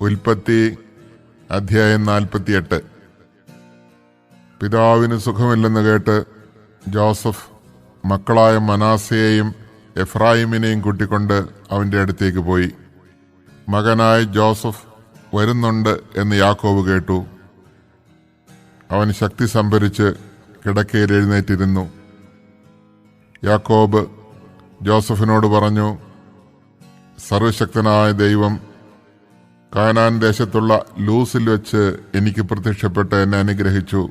ഉൽപ്പത്തി അധ്യായം നാൽപ്പത്തിയെട്ട്. പിതാവിന് സുഖമില്ലെന്ന് കേട്ട് ജോസഫ് മക്കളായ മനാസയെയും എഫ്രായിമിനെയും കൂട്ടിക്കൊണ്ട് അവന്റെ അടുത്തേക്ക് പോയി. മകനായ ജോസഫ് വരുന്നുണ്ട് എന്ന് യാക്കോബ് കേട്ടു. അവൻ ശക്തി സംഭരിച്ച് കിടക്കയിൽ എഴുന്നേറ്റിരുന്നു. യാക്കോബ് ജോസഫിനോട് പറഞ്ഞു സർവശക്തനായ ദൈവം കാനാൻ ദേശത്തുള്ള ലൂസിൽ വെച്ച് എനിക്ക് പ്രത്യക്ഷപ്പെട്ട് എന്നെ അനുഗ്രഹിച്ചു.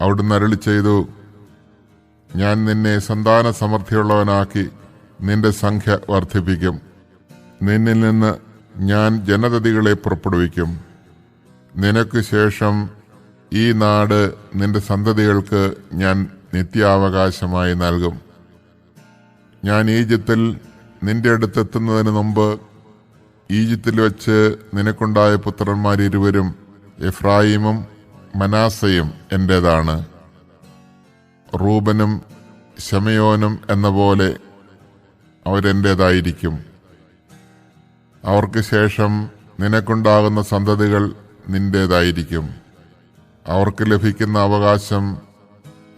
അവിടുന്ന് അരളി ചെയ്തു ഞാൻ നിന്നെ സന്താന സമൃദ്ധിയുള്ളവനാക്കി നിന്റെ സംഖ്യ വർദ്ധിപ്പിക്കും. നിന്നിൽ നിന്ന് ഞാൻ ജനതതികളെ പുറപ്പെടുവിക്കും. നിനക്ക് ശേഷം ഈ നാട് നിന്റെ സന്തതികൾക്ക് ഞാൻ നിത്യാവകാശമായി നൽകും. ഞാൻ ഈജിപ്തിൽ നിന്റെ അടുത്തെത്തുന്നതിന് മുമ്പ് ഈജിപ്തിൽ വെച്ച് നിനക്കുണ്ടായ പുത്രന്മാരിരുവരും എഫ്രായിമും മനാസയും എന്റേതാണ് റൂബനും ശമയോനും എന്ന പോലെ അവരെന്റേതായിരിക്കും അവർക്ക് ശേഷം നിനക്കുണ്ടാകുന്ന സന്തതികൾ നിന്റേതായിരിക്കും. അവർക്ക് ലഭിക്കുന്ന അവകാശം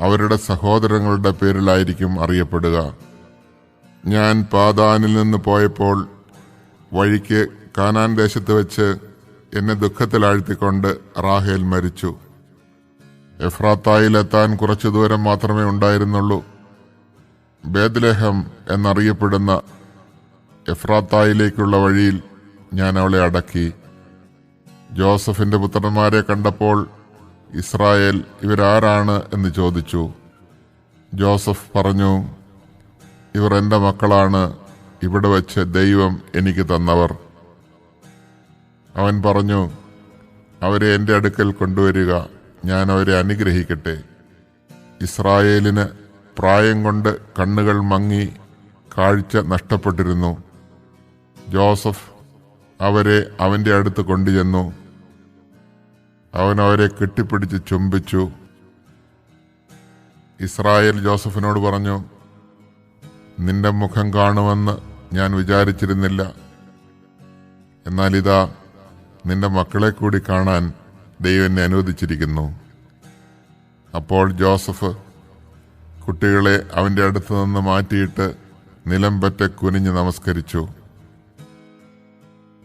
അവരുടെ സഹോദരങ്ങളുടെ പേരിലായിരിക്കും അറിയപ്പെടുക. ഞാൻ പാതാനിൽ നിന്ന് പോയപ്പോൾ വഴിക്ക് കാനാൻ ദേശത്ത് വെച്ച് എന്നെ ദുഃഖത്തിലാഴ്ത്തിക്കൊണ്ട് റാഹേൽ മരിച്ചു. എഫ്രാത്തായിലെത്താൻ കുറച്ചു ദൂരം മാത്രമേ ഉണ്ടായിരുന്നുള്ളൂ. ബേദ്ലഹം എന്നറിയപ്പെടുന്ന എഫ്രാത്തായിലേക്കുള്ള വഴിയിൽ ഞാൻ അവളെ അടക്കി. ജോസഫിന്റെ പുത്രന്മാരെ കണ്ടപ്പോൾ ഇസ്രായേൽ ഇവരാരാണ് എന്ന് ചോദിച്ചു. ജോസഫ് പറഞ്ഞു ഇവർ എന്റെ മക്കളാണ്. ഇവിടെ വച്ച് ദൈവം എനിക്ക് തന്നവർ. അവൻ പറഞ്ഞു അവരെ എന്റെ അടുക്കൽ കൊണ്ടുവരിക ഞാൻ അവരെ അനുഗ്രഹിക്കട്ടെ. ഇസ്രായേലിന് പ്രായം കൊണ്ട് കണ്ണുകൾ മങ്ങി കാഴ്ച നഷ്ടപ്പെട്ടിരുന്നു. ജോസഫ് അവരെ അവന്റെ അടുത്ത് കൊണ്ടുചെന്നു. അവൻ അവരെ കെട്ടിപ്പിടിച്ച് ചുംബിച്ചു. ഇസ്രായേൽ ജോസഫിനോട് പറഞ്ഞു നിന്റെ മുഖം കാണുമെന്ന് ഞാൻ വിചാരിച്ചിരുന്നില്ല. എന്നാൽ ഇതാ നിന്റെ മക്കളെ കൂടി കാണാൻ ദൈവം എന്നെ അനുവദിച്ചിരിക്കുന്നു. അപ്പോൾ ജോസഫ് കുട്ടികളെ അവന്റെ അടുത്ത് നിന്ന് മാറ്റിയിട്ട് നിലം പറ്റ കുനിഞ്ഞ് നമസ്കരിച്ചു.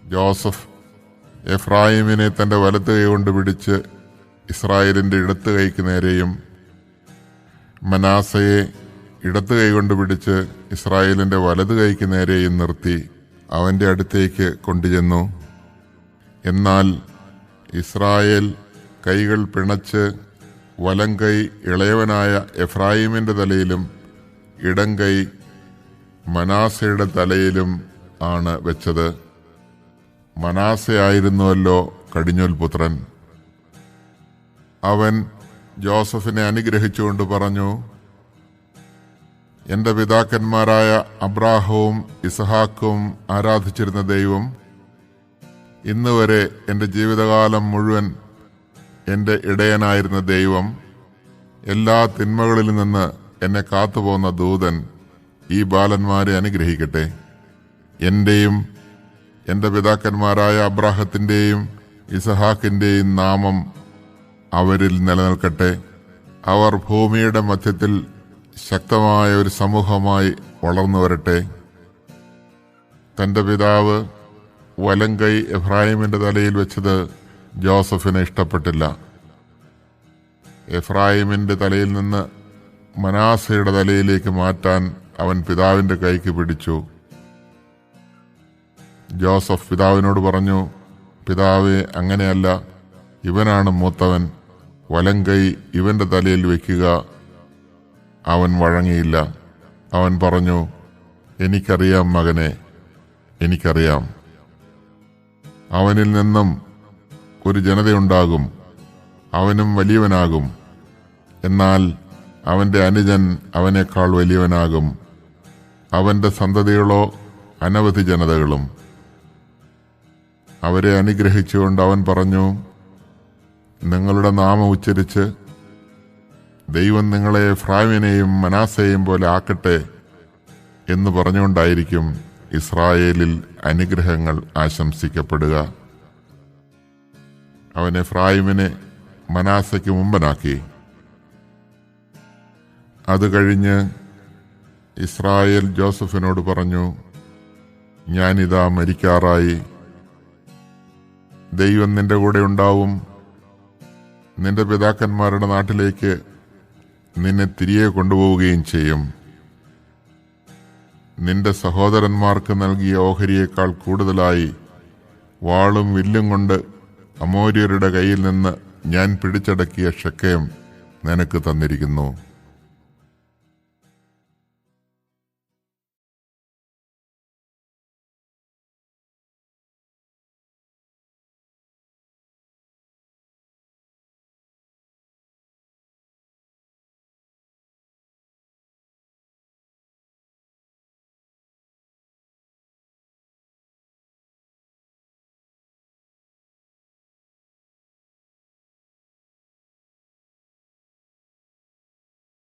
ജോസഫ് എഫ്രാഹിമിനെ തന്റെ വലത്ത് കൈ കൊണ്ട് പിടിച്ച് ഇസ്രായേലിന്റെ ഇടത്ത് കൈക്ക് നേരെയും മനാസയെ ഇടത്ത് കൈ കൊണ്ട് പിടിച്ച് ഇസ്രായേലിന്റെ വലത് കൈക്ക് നേരെയും നിർത്തി അവന്റെ അടുത്തേക്ക് കൊണ്ടുചെന്നു. എന്നാൽ ഇസ്രായേൽ കൈകൾ പിണച്ച് വലം കൈ ഇളയവനായ എഫ്രായിമിന്റെ തലയിലും ഇടം കൈ മനാസയുടെ തലയിലും ആണ് വെച്ചത്. മനാസയായിരുന്നുവല്ലോ കടിഞ്ഞൂൽ പുത്രൻ. അവൻ ജോസഫിനെ അനുഗ്രഹിച്ചുകൊണ്ട് പറഞ്ഞു എന്റെ പിതാക്കന്മാരായ അബ്രാഹവും ഇസഹാക്കും ആരാധിച്ചിരുന്ന ദൈവം ഇന്ന് വരെ എന്റെ ജീവിതകാലം മുഴുവൻ എന്റെ ഇടയനായിരുന്ന ദൈവം എല്ലാ തിന്മകളിൽ നിന്ന് എന്നെ കാത്തുപോകുന്ന ദൂതൻ ഈ ബാലന്മാരെ അനുഗ്രഹിക്കട്ടെ. എന്റെയും എന്റെ പിതാക്കന്മാരായ അബ്രാഹത്തിന്റെയും ഇസഹാക്കിന്റെയും നാമം അവരിൽ നിലനിൽക്കട്ടെ. അവർ ഭൂമിയുടെ മധ്യത്തിൽ ശക്തമായ ഒരു സമൂഹമായി വളർന്നു വരട്ടെ തന്റെ പിതാവ് വലം കൈ എഫ്രായിമിന്റെ തലയിൽ വെച്ചത് ജോസഫിന് ഇഷ്ടപ്പെട്ടില്ല. എഫ്രാഹിമിന്റെ തലയിൽ നിന്ന് മനാസയുടെ തലയിലേക്ക് മാറ്റാൻ അവൻ പിതാവിന്റെ കൈക്ക് പിടിച്ചു. ജോസഫ് പിതാവിനോട് പറഞ്ഞു പിതാവെ അങ്ങനെയല്ല. ഇവനാണ് മൂത്തവൻ. വലം കൈ ഇവന്റെ തലയിൽ വെക്കുക. അവൻ വഴങ്ങിയില്ല. അവൻ പറഞ്ഞു എനിക്കറിയാം മകനെ എനിക്കറിയാം. അവനിൽ നിന്നും ഒരു ജനതയുണ്ടാകും. അവനും വലിയവനാകും. എന്നാൽ അവന്റെ അനുജൻ അവനേക്കാൾ വലിയവനാകും. അവന്റെ സന്തതികളോ അനവധി ജനതകളും. അവരെ അനുഗ്രഹിച്ചുകൊണ്ട് അവൻ പറഞ്ഞു നിങ്ങളുടെ നാമം ഉച്ചരിച്ച് ദൈവം നിങ്ങളെ ഫ്രാവിനെയും മനാസയെയും പോലെ ആക്കട്ടെ എന്ന് പറഞ്ഞുകൊണ്ടായിരിക്കും ഇസ്രായേലിൽ അനുഗ്രഹങ്ങൾ ആശംസിക്കപ്പെടുക. അവനെ ഫ്രായിമിനെ മനാസയ്ക്ക് മുമ്പനാക്കി. അത് കഴിഞ്ഞ് ഇസ്രായേൽ ജോസഫിനോട് പറഞ്ഞു ഞാനിതാ മരിക്കാറായി. ദൈവം നിന്റെ കൂടെ ഉണ്ടാവും. നിന്റെ പിതാക്കന്മാരുടെ നാട്ടിലേക്ക് നിന്നെ തിരികെ കൊണ്ടുപോവുകയും ചെയ്യും. നിന്റെ സഹോദരന്മാർക്ക് നൽകിയ ഓഹരിയേക്കാൾ കൂടുതലായി വാളും വില്ലും കൊണ്ട് അമോര്യരുടെ കയ്യിൽ നിന്ന് ഞാൻ പിടിച്ചടക്കിയ ഷക്കയം നിനക്ക് തന്നിരിക്കുന്നു.